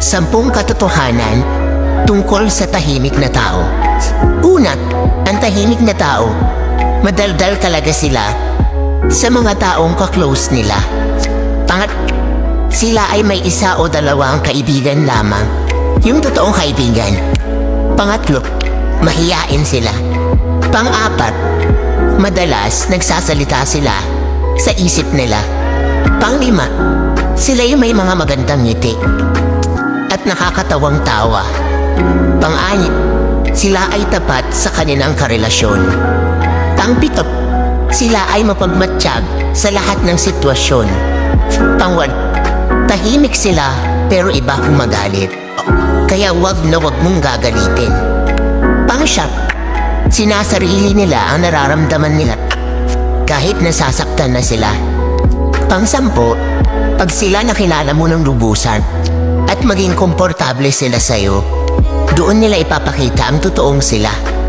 Sampung katotohanan tungkol sa tahimik na tao. Una, ang tahimik na tao, madaldal talaga sila sa mga taong kaklose nila. Pangat, sila ay may isa o dalawang kaibigan lamang. Yung totoong kaibigan. Pangatlo, mahiyain sila. Pang-apat, madalas nagsasalita sila sa isip nila. Panglima, sila yung may mga magandang ngiti at nakakatawang tawa. Pang-anim, sila ay tapat sa kanilang karelasyon. Pang-pito, sila ay mapagmatsyag sa lahat ng sitwasyon. Pangwan, tahimik sila pero iba humagalit. Kaya wag na wag mong gagalitin. Pang-siyam, sinasarili nila ang nararamdaman nila kahit nasasaktan na sila. Pang-sampo, pag sila nakilala mo ng lubusan at maging komportable sila sa'yo, doon nila ipapakita ang totoong sila.